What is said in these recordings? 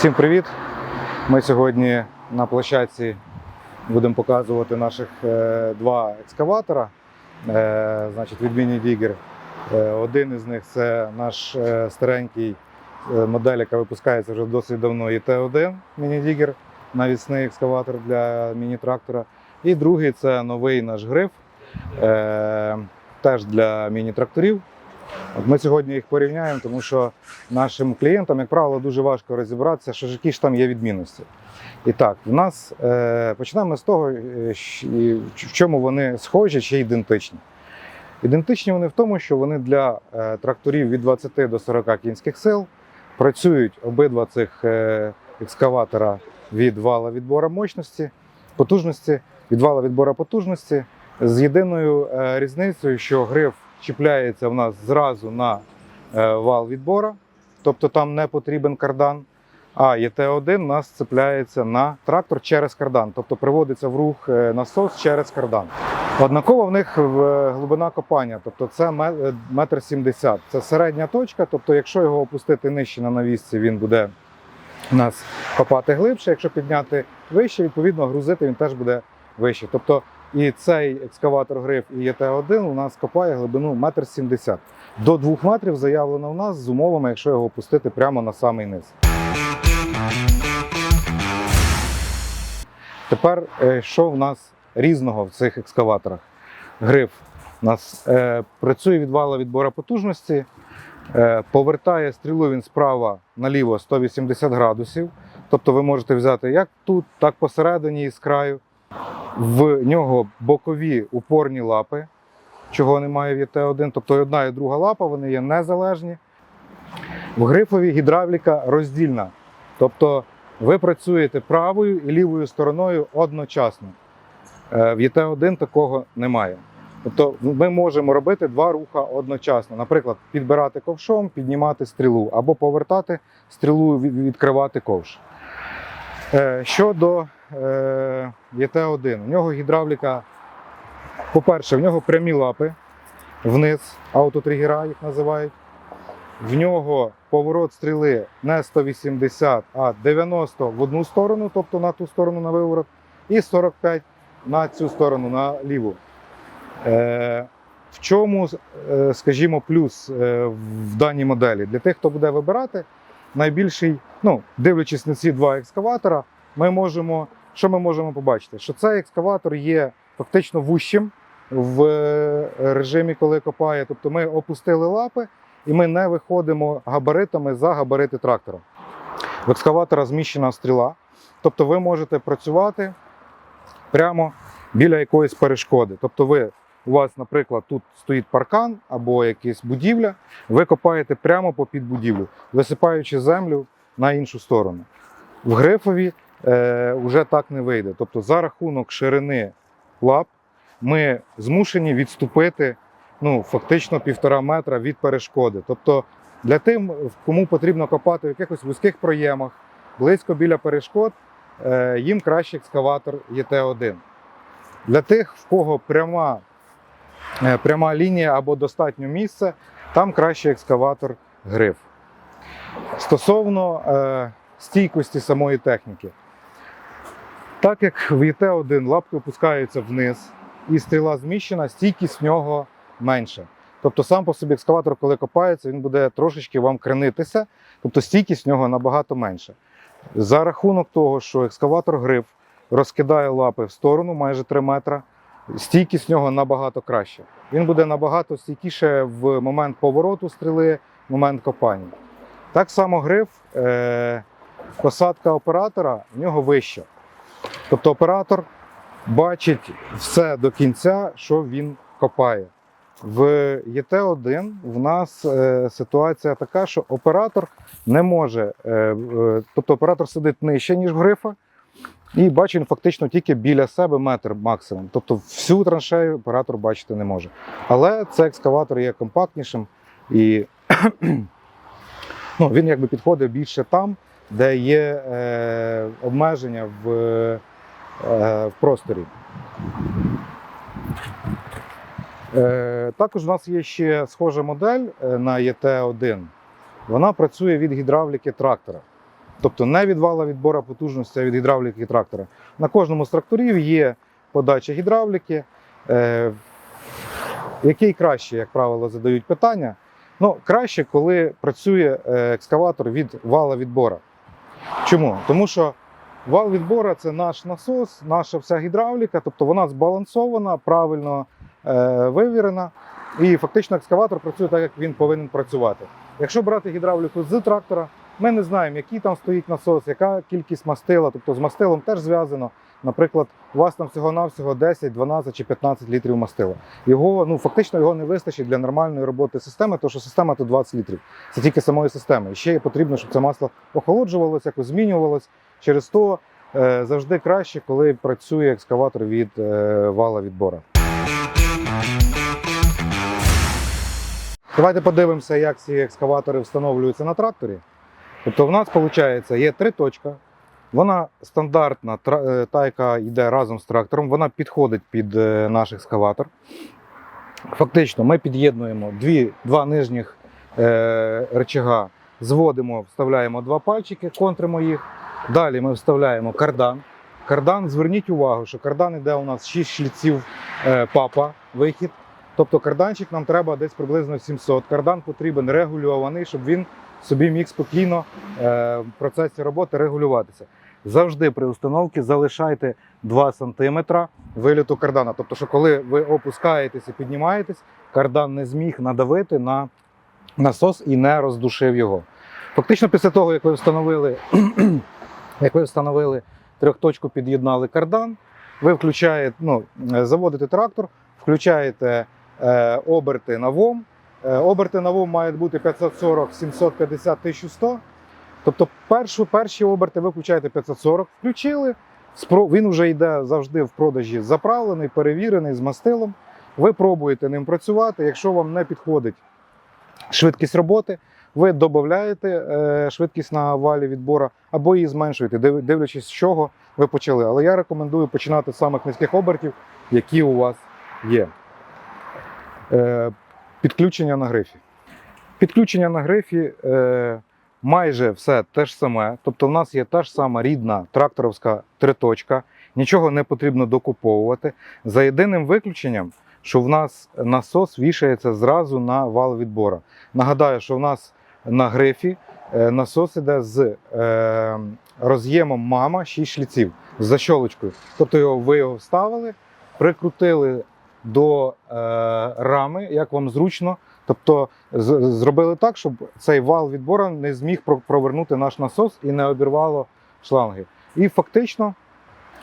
Всім привіт! Ми сьогодні на площадці будемо показувати наших е, два екскаватора. Е, значить, від Mini Digger. Е, один із них це наш старенький модель, яка випускається вже досить давно, ІТ-1 Mini Digger, навісний екскаватор для міні-трактора. І другий це новий наш гриф, теж для міні-тракторів. От ми сьогодні їх порівняємо, тому що нашим клієнтам, як правило, дуже важко розібратися, що ж які ж там є відмінності. І так, в нас е, почнемо з того, е, в чому вони схожі чи ідентичні. Ідентичні вони в тому, що вони для е, тракторів від 20 до 40 кінських сил працюють обидва цих е, екскаватора від вала відбору мощності, потужності, від вала відбору потужності з єдиною різницею, що гриф чіпляється в нас зразу на е, вал відбора, тобто там не потрібен кардан. А ЄТ-1 у нас цепляється на трактор через кардан, тобто приводиться в рух е, насос через кардан. Однаково в них глибина копання, тобто це е, метр сімдесят. Це середня точка, тобто якщо його опустити нижче на навісці, він буде у нас копати глибше. Якщо підняти вище, відповідно грузити він теж буде вище. Тобто і цей екскаватор гриф і ЄТ-1 у нас копає глибину метр сімдесят. До двох метрів заявлено у нас з умовами, якщо його опустити прямо на самий низ. Тепер, е, що в нас різного в цих екскаваторах? Гриф у нас е, працює від вала відбору потужності, е, повертає стрілу він справа наліво 180 градусів. Тобто ви можете взяти як тут, так посередині і з краю. В нього бокові упорні лапи, чого немає в ЄТ-1. Тобто одна і друга лапа, вони є незалежні. В грифові гідравліка роздільна. Тобто ви працюєте правою і лівою стороною одночасно. Е, В ЄТ-1 такого немає. Тобто ми можемо робити два руха одночасно. Наприклад, підбирати ковшом, піднімати стрілу, або повертати стрілу, від- відкривати ковш. Е, Щодо ЄТ-1, у нього гідравліка, по-перше, в нього прямі лапи вниз, автотригера їх називають. В нього поворот стріли не 180, а 90 в одну сторону, тобто на ту сторону на виворот, і 45 на цю сторону, на ліву. Е, в чому, е, скажімо, плюс е, в даній моделі? Для тих, хто буде вибирати, найбільший, ну, дивлячись на ці два екскаватора, ми можемо, що ми можемо побачити? Що цей екскаватор є фактично вущим в е, режимі, коли копає. Тобто ми опустили лапи і ми не виходимо габаритами за габарити трактора. В екскаватора зміщена стріла, тобто ви можете працювати прямо біля якоїсь перешкоди. Тобто, ви, у вас, наприклад, тут стоїть паркан або якась будівля, ви копаєте прямо попід будівлю, висипаючи землю на іншу сторону. В грифові вже так не вийде. Тобто, за рахунок ширини лап ми змушені відступити ну, фактично півтора метра від перешкоди. Тобто для тим, кому потрібно копати в якихось вузьких проємах, близько біля перешкод, е, їм краще екскаватор ЄТ-1. Для тих, в кого пряма, е, пряма лінія або достатньо місця, там краще екскаватор гриф. Стосовно е, стійкості самої техніки. Так як в ЄТ-1 лапки опускаються вниз і стріла зміщена, стійкість в нього менша. Тобто сам по собі екскаватор, коли копається, він буде трошечки вам кренитися, тобто стійкість в нього набагато менша. За рахунок того, що екскаватор гриф розкидає лапи в сторону майже 3 метра, стійкість в нього набагато краща. Він буде набагато стійкіше в момент повороту стріли, в момент копання. Так само гриф, е, посадка оператора в нього вища. Тобто оператор бачить все до кінця, що він копає. В ЄТ-1 в нас е, ситуація така, що оператор не може, е, е, тобто оператор сидить нижче, ніж в грифа, і бачить фактично тільки біля себе метр максимум. Тобто всю траншею оператор бачити не може. Але цей екскаватор є компактнішим і ну, він якби підходить більше там, де є е, обмеження в, в просторі. Е, також у нас є ще схожа модель е, на ЄТ-1. Вона працює від гідравліки трактора. тобто не від вала відбора потужності, а від гідравліки трактора. На кожному з тракторів є подача гідравліки. Е, який краще, як правило, задають питання. Ну, краще, коли працює е, екскаватор від вала відбора. Чому? Тому що вал відбора це наш насос, наша вся гідравліка, тобто вона збалансована, правильно е, вивірена. І фактично екскаватор працює так, як він повинен працювати. Якщо брати гідравліку з трактора, ми не знаємо, який там стоїть насос, яка кількість мастила. Тобто з мастилом теж зв'язано. Наприклад, у вас там всього-навсього 10, 12 чи 15 літрів мастила. Його ну фактично його не вистачить для нормальної роботи системи, тому що система то 20 літрів. Це тільки самої системи. І ще потрібно, щоб це масло охолоджувалося, якось змінювалось. Через то е, завжди краще, коли працює екскаватор від е, вала відбора. Давайте подивимося, як ці екскаватори встановлюються на тракторі. Тобто, в нас виходить, є три точки. Вона стандартна, е, та, яка йде разом з трактором, вона підходить під наш екскаватор. Фактично, ми під'єднуємо дві, два нижніх е, речага, зводимо, вставляємо два пальчики, контримо їх. Далі ми вставляємо кардан. Кардан, зверніть увагу, що кардан іде у нас 6 шліців е, папа, вихід. Тобто карданчик нам треба десь приблизно 700. Кардан потрібен регульований, щоб він собі міг спокійно е, в процесі роботи регулюватися. Завжди при установці залишайте 2 см виліту кардана. Тобто, що коли ви опускаєтесь і піднімаєтесь, кардан не зміг надавити на насос і не роздушив його. Фактично, після того, як ви встановили, як ви встановили трьохточку, під'єднали кардан, ви включаєте, ну, е, заводите трактор, включаєте е, оберти на ВОМ. Е, оберти на ВОМ мають бути 540, 750, 1100. Тобто першу, перші оберти ви включаєте 540, включили. Він вже йде завжди в продажі заправлений, перевірений з мастилом. Ви пробуєте ним працювати. Якщо вам не підходить швидкість роботи, ви додаєте е, швидкість на валі відбора або її зменшуєте, дивлячись, з чого ви почали. Але я рекомендую починати з самих низьких обертів, які у вас є. Е, Підключення на грифі. Підключення на грифі е, майже все те ж саме. Тобто, в нас є та ж сама рідна тракторовська триточка, нічого не потрібно докуповувати. За єдиним виключенням, що в нас насос вішається зразу на вал відбора. Нагадаю, що в нас на грифі е, насос іде з е, роз'ємом мама 6 шліців з защолочкою. Тобто його, ви його вставили, прикрутили до е, рами, як вам зручно. Тобто зробили так, щоб цей вал відбора не зміг провернути наш насос і не обірвало шланги. І фактично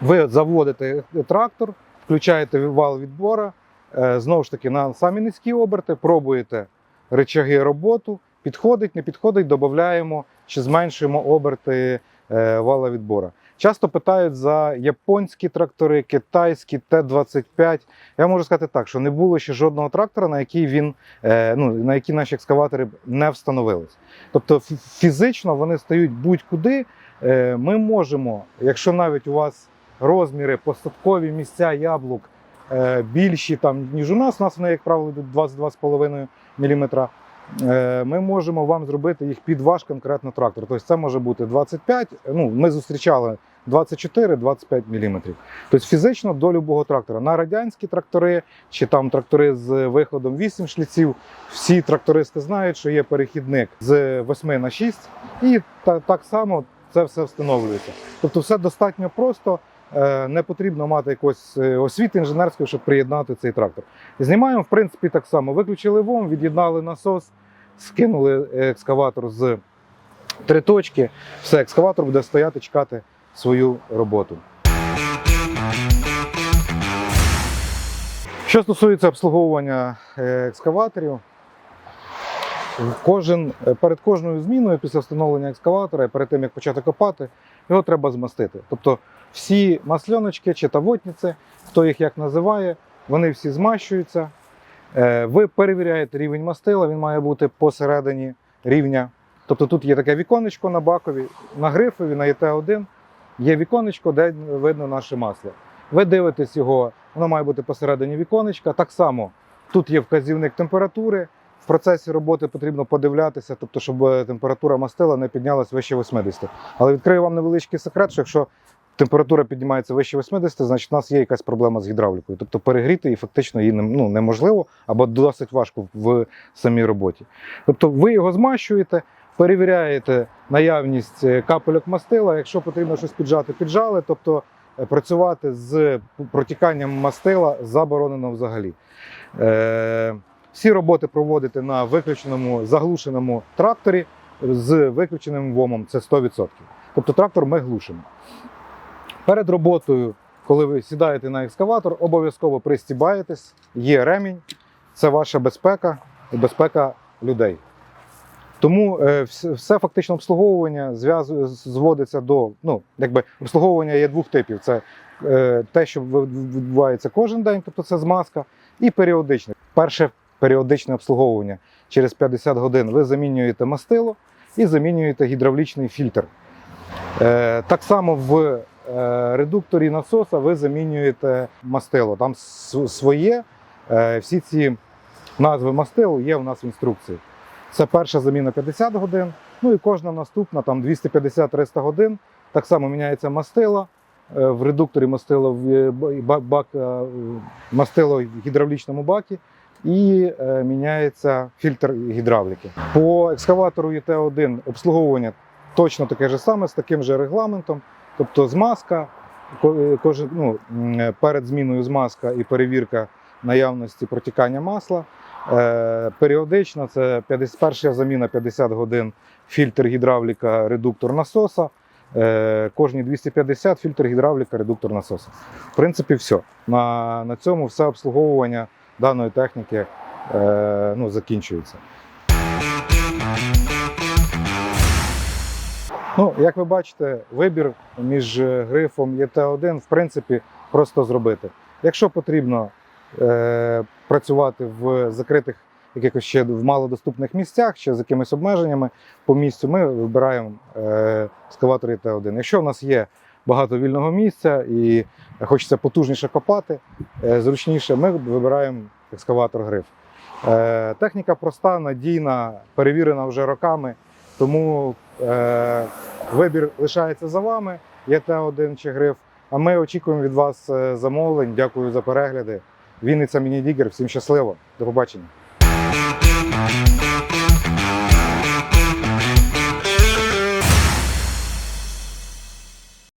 ви заводите трактор, включаєте вал відбора, знову ж таки на самі низькі оберти, пробуєте речаги роботу, підходить, не підходить, додаємо чи зменшуємо оберти е, вала відбора. Часто питають за японські трактори, китайські Т-25. Я можу сказати так, що не було ще жодного трактора, на який він, е, ну, на які наші екскаватори не встановились. Тобто фізично вони стають будь-куди. Е, Ми можемо, якщо навіть у вас розміри, посадкові місця яблук більші, там, ніж у нас, у нас вони, як правило, йдуть 22,5 мм, ми можемо вам зробити їх під ваш конкретно трактор. Тобто це може бути 25, ну, ми зустрічали 24-25 мм. Тобто фізично до любого трактора. На радянські трактори чи там трактори з виходом 8 шліців, всі трактористи знають, що є перехідник з 8 на 6, і та, так само це все встановлюється. Тобто все достатньо просто. Е, Не потрібно мати якоїсь е, освіти інженерської, щоб приєднати цей трактор. Знімаємо, в принципі, так само. Виключили ВОМ, від'єднали насос, скинули екскаватор з три точки. Все, екскаватор буде стояти, чекати свою роботу. Що стосується обслуговування е, екскаваторів, кожен, перед кожною зміною після встановлення екскаватора перед тим як почати копати, його треба змастити. Тобто всі масльоночки чи тавотниці, хто їх як називає, вони всі змащуються. Е, Ви перевіряєте рівень мастила, він має бути посередині рівня. Тобто тут є таке віконечко на бакові, на грифові, на ЄТ1 є віконечко, де видно наше масло. Ви дивитесь його, воно має бути посередині віконечка. Так само тут є вказівник температури, в процесі роботи потрібно подивлятися, тобто, щоб е, температура мастила не піднялась вище 80. Але відкрию вам невеличкий секрет, що якщо температура піднімається вище 80, значить у нас є якась проблема з гідравлікою. Тобто перегріти її фактично її ну, неможливо або досить важко в самій роботі. Тобто ви його змащуєте, перевіряєте наявність е, капельок мастила. Якщо потрібно щось піджати, піджали. Тобто е, працювати з протіканням мастила заборонено взагалі. Е, всі роботи проводити на виключеному заглушеному тракторі з виключеним ВОМом це 100%. Тобто трактор ми глушимо. Перед роботою, коли ви сідаєте на екскаватор, обов'язково пристібаєтесь, є ремінь, це ваша безпека і безпека людей. Тому е, все фактично обслуговування зводиться до ну, якби обслуговування є двох типів: це е, те, що відбувається кожен день, тобто це змазка, і періодичне. Перше періодичне обслуговування через 50 годин ви замінюєте мастило і замінюєте гідравлічний фільтр. Е, так само в редукторі насоса ви замінюєте мастило. Там своє. Е, всі ці назви мастил є в нас в інструкції. Це перша заміна 50 годин, ну і кожна наступна там 250-300 годин. Так само міняється мастило. Е, В редукторі мастило в е, бак, е, мастило в гідравлічному бакі і е, міняється фільтр гідравліки. По екскаватору ЄТ-1 обслуговування точно таке ж саме з таким же регламентом. Тобто змазка, кожен, ну, перед зміною змазка і перевірка наявності протікання масла. Е, періодично це 50, перша заміна 50 годин фільтр гідравліка, редуктор насоса. Е, кожні 250 фільтр гідравліка, редуктор насоса. В принципі, все. На, на цьому все обслуговування даної техніки е, ну, закінчується. Ну, як ви бачите, вибір між е, грифом і Т1 в принципі просто зробити. Якщо потрібно е, працювати в закритих якихось ще в малодоступних місцях чи з якимись обмеженнями по місцю, ми вибираємо е, екскаватор Т1. Якщо в нас є багато вільного місця і хочеться потужніше копати, е, зручніше, ми вибираємо екскаватор гриф. Е, техніка проста, надійна, перевірена вже роками, тому е, вибір лишається за вами. Є Т1 чи гриф. А ми очікуємо від вас е, замовлень. Дякую за перегляди. Вінниця Міні Дігер. Всім щасливо. До побачення.